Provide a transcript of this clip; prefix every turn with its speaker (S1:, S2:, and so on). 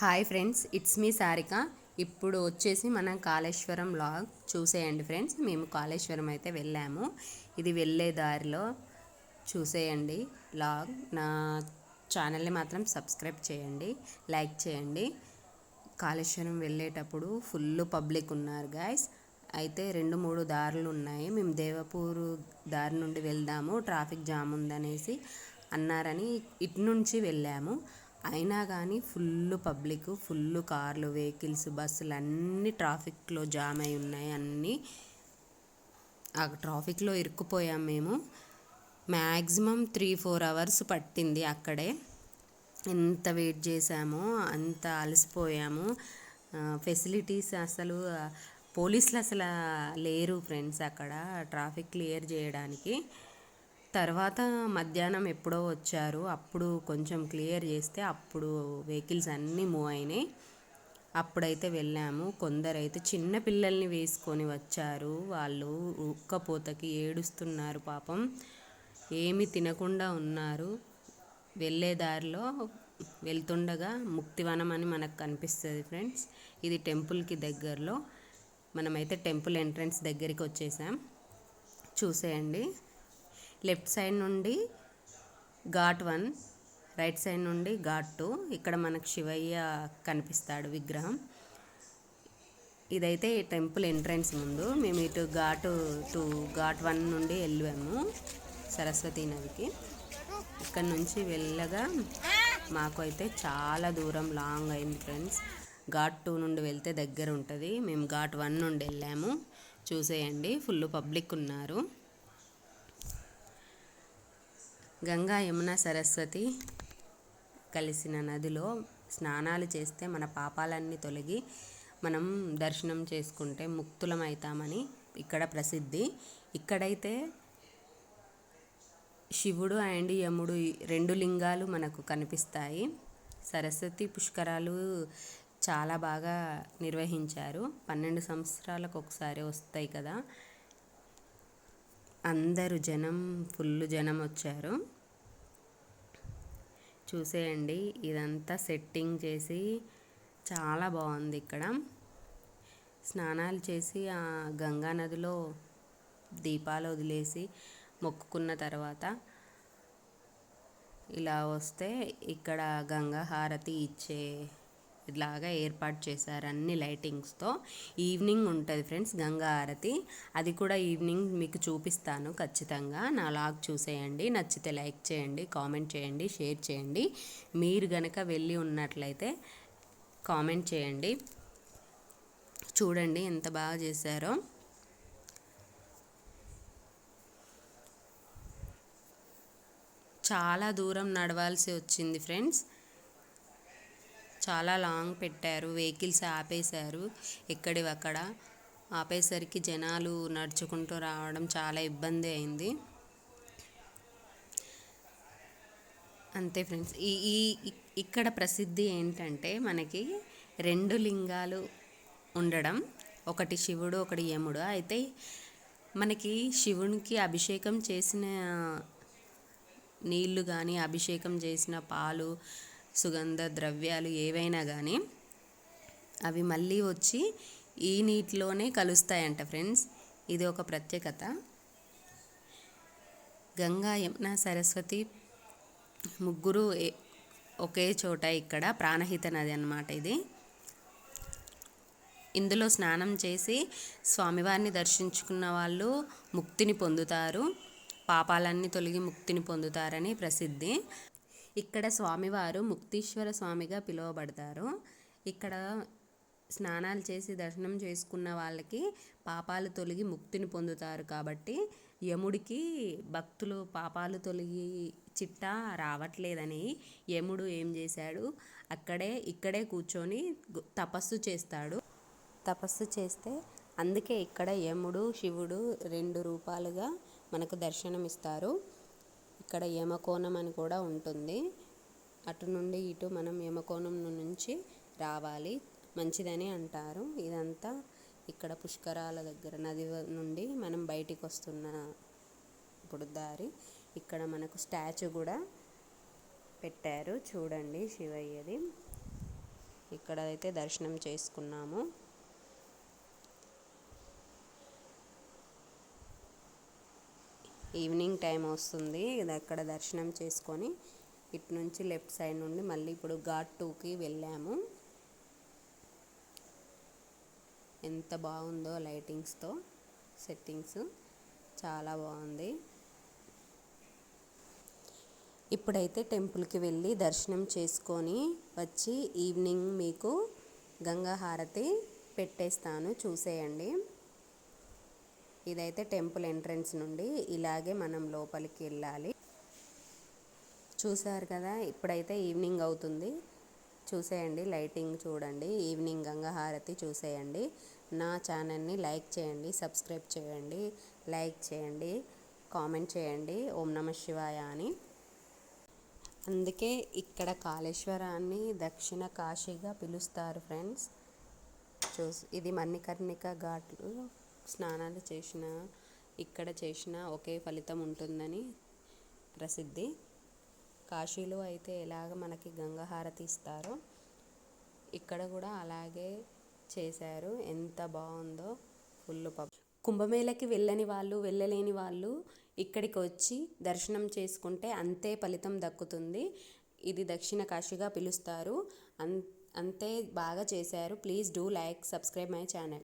S1: Hi friends it's me Sarika. ఇప్పుడు వచ్చేసి మనం కాళేశ్వరం లాగ్ చూసేయండి ఫ్రెండ్స్. మేము కాళేశ్వరం అయితే వెళ్ళాము. ఇది వెళ్ళే దారిలో చూసేయండి లాగ్. నా ఛానల్ని మాత్రం సబ్స్క్రైబ్ చేయండి లైక్ చేయండి. కాళేశ్వరం వెళ్ళేటప్పుడు ఫుల్ పబ్లిక్ ఉన్నారు గాయస్. అయితే రెండు మూడు దారులు ఉన్నాయి. మేము దేవపూరు దారి నుండి వెళ్దాము. ట్రాఫిక్ జామ్ ఉందనేసి అన్నారని ఇటు నుంచి వెళ్ళాము. అయినా కానీ ఫుల్ పబ్లిక్ ఫుల్ కార్లు వెహికల్స్ బస్సులు అన్నీ ట్రాఫిక్లో జామ్ అయి ఉన్నాయి. అన్నీ ఆ ట్రాఫిక్లో ఇరుక్కుపోయాం మేము. మ్యాక్సిమం త్రీ ఫోర్ అవర్స్ పట్టింది అక్కడే. ఎంత వెయిట్ చేసామో అంత అలసిపోయాము. ఫెసిలిటీస్ అసలు పోలీసులు అసలు లేరు ఫ్రెండ్స్ అక్కడ ట్రాఫిక్ క్లియర్ చేయడానికి. తర్వాత మధ్యాహ్నం ఎప్పుడో వచ్చారు అప్పుడు కొంచెం క్లియర్ చేస్తే అప్పుడు వెహికల్స్ అన్నీ మూవ్ అయినాయి. అప్పుడైతే వెళ్ళాము. కొందరైతే చిన్న పిల్లల్ని వేసుకొని వచ్చారు. వాళ్ళు ఉక్కపోతకి ఏడుస్తున్నారు పాపం. ఏమి తినకుండా ఉన్నారు. వెళ్ళే దారిలో వెళ్తుండగా ముక్తివనం అని మనకు కనిపిస్తుంది ఫ్రెండ్స్. ఇది టెంపుల్కి దగ్గరలో. మనమైతే టెంపుల్ ఎంట్రన్స్ దగ్గరికి వచ్చేసాం. చూసేయండి. లెఫ్ట్ సైడ్ నుండి ఘాట్ వన్ రైట్ సైడ్ నుండి ఘాట్ టూ. ఇక్కడ మనకు శివయ్య కనిపిస్తాడు విగ్రహం. ఇదైతే టెంపుల్ ఎంట్రన్స్ ముందు. మేము ఇటు ఘాటు టూ ఘాట్ వన్ నుండి వెళ్ళాము సరస్వతి నదికి. ఇక్కడ నుంచి వెళ్ళగా మాకు అయితే చాలా దూరం లాంగ్ అయింది ఫ్రెండ్స్. ఘాట్ టూ నుండి వెళ్తే దగ్గర ఉంటుంది. మేము ఘాట్ వన్ నుండి వెళ్ళాము. చూసేయండి. ఫుల్ పబ్లిక్ ఉన్నారు. గంగా యమున సరస్వతి కలిసిన నదిలో స్నానాలు చేస్తే మన పాపాలన్నీ తొలగి మనం దర్శనం చేసుకుంటే ముక్తులమవుతామని ఇక్కడ ప్రసిద్ధి. ఇక్కడైతే శివుడు అండ్ యముడు రెండు లింగాలు మనకు కనిపిస్తాయి. సరస్వతి పుష్కరాలు చాలా బాగా నిర్వహించారు. పన్నెండు సంవత్సరాలకు ఒకసారి వస్తాయి కదా. అందరూ జనం ఫుల్ జనం వచ్చారు. చూసేయండి. ఇదంతా సెట్టింగ్ చేసి చాలా బాగుంది ఇక్కడ. స్నానాలు చేసి ఆ గంగా నదిలో దీపాలు వదిలేసి మొక్కుకున్న తర్వాత ఇలా వస్తే ఇక్కడ గంగా హారతి ఇచ్చే ఇలాగా ఏర్పాటు చేశారు అన్ని లైటింగ్స్తో. ఈవినింగ్ ఉంటుంది ఫ్రెండ్స్ గంగా హారతి అది కూడా ఈవినింగ్ మీకు చూపిస్తాను ఖచ్చితంగా. నా లాగ్ చూసేయండి నచ్చితే లైక్ చేయండి కామెంట్ చేయండి షేర్ చేయండి. మీరు గనక వెళ్ళి ఉన్నట్లయితే కామెంట్ చేయండి. చూడండి ఎంత బాగా చేశారో. చాలా దూరం నడవాల్సి వచ్చింది ఫ్రెండ్స్. చాలా లాంగ్ పెట్టారు వెహికల్స్ ఆపేశారు ఎక్కడివి అక్కడ ఆపేసరికి జనాలు నడుచుకుంటూ రావడం చాలా ఇబ్బంది అయింది. అంతే ఫ్రెండ్స్ ఈ ఈ ఇక్కడ ప్రసిద్ధి ఏంటంటే మనకి రెండు లింగాలు ఉండడం ఒకటి శివుడు ఒకటి యముడు. అయితే మనకి శివునికి అభిషేకం చేసిన నీళ్ళు కానీ అభిషేకం చేసిన పాలు సుగంధ ద్రవ్యాలు ఏవైనా కానీ అవి మళ్ళీ వచ్చి ఈ నీటిలోనే కలుస్తాయంట ఫ్రెండ్స్. ఇది ఒక ప్రత్యేకత. గంగా యమున సరస్వతి ముగ్గురు ఒకే చోట ఇక్కడ ప్రాణహిత నది అన్నమాట ఇది. ఇందులో స్నానం చేసి స్వామివారిని దర్శించుకున్న వాళ్ళు ముక్తిని పొందుతారు. పాపాలన్నీ తొలగి ముక్తిని పొందుతారని ప్రసిద్ధి. ఇక్కడ స్వామివారు ముక్తీశ్వర స్వామిగా పిలువబడతారు. ఇక్కడ స్నానాలు చేసి దర్శనం చేసుకున్న వాళ్ళకి పాపాలు తొలగి ముక్తిని పొందుతారు కాబట్టి యముడికి భక్తులు పాపాలు తొలగి చిట్టా రావట్లేదని యముడు ఏం చేశాడు? అక్కడే ఇక్కడే కూర్చొని తపస్సు చేస్తాడు. తపస్సు చేస్తే అందుకే ఇక్కడ యముడు శివుడు రెండు రూపాలుగా మనకు దర్శనమిస్తారు. ఇక్కడ యమకోణం అని కూడా ఉంటుంది. అటు నుండి ఇటు మనం యమకోణం నుంచి రావాలి. మంచిదని అంటారు. ఇదంతా ఇక్కడ పుష్కరాల దగ్గర నది నుండి మనం బయటికి వస్తున్న ఇప్పుడు దారి. ఇక్కడ మనకు స్టాచ్యూ కూడా పెట్టారు. చూడండి శివయ్యది. ఇక్కడ అయితే దర్శనం చేసుకున్నాము. ఈవినింగ్ టైం వస్తుంది. ఇది అక్కడ దర్శనం చేసుకొని ఇటు నుంచి లెఫ్ట్ సైడ్ నుండి మళ్ళీ ఇప్పుడు ఘాట్ టూకి వెళ్ళాము. ఎంత బాగుందో లైటింగ్స్తో సెట్టింగ్స్. చాలా బాగుంది. ఇప్పుడైతే టెంపుల్కి వెళ్ళి దర్శనం చేసుకొని వచ్చి ఈవినింగ్ మీకు గంగా హారతి పెట్టేస్తాను. చూసేయండి. ఇదైతే టెంపుల్ ఎంట్రన్స్ నుండి ఇలాగే మనం లోపలికి వెళ్ళాలి. చూసారు కదా ఇప్పుడైతే ఈవినింగ్ అవుతుంది. చూసేయండి లైటింగ్ చూడండి ఈవినింగ్ గంగా హారతి చూసేయండి. నా ఛానల్ని లైక్ చేయండి సబ్స్క్రైబ్ చేయండి లైక్ చేయండి కామెంట్ చేయండి. ఓం నమ శివాయ అని. అందుకే ఇక్కడ కాళేశ్వరాన్ని దక్షిణ కాశీగా పిలుస్తారు ఫ్రెండ్స్. చూసి ఇది మణికర్ణిక ఘాట్లు స్నానాలు చేసిన ఇక్కడ చేసిన ఒకే ఫలితం ఉంటుందని ప్రసిద్ధి. కాశీలో అయితే ఎలాగ మనకి గంగహారతి ఇస్తారో ఇక్కడ కూడా అలాగే చేశారు. ఎంత బాగుందో ఫుల్ పబ్ కుంభమేళకి వెళ్ళని వాళ్ళు వెళ్ళలేని వాళ్ళు ఇక్కడికి వచ్చి దర్శనం చేసుకుంటే అంతే ఫలితం దక్కుతుంది. ఇది దక్షిణ కాశీగా పిలుస్తారు. అన్ అంతే బాగా చేశారు. Please do like subscribe my channel.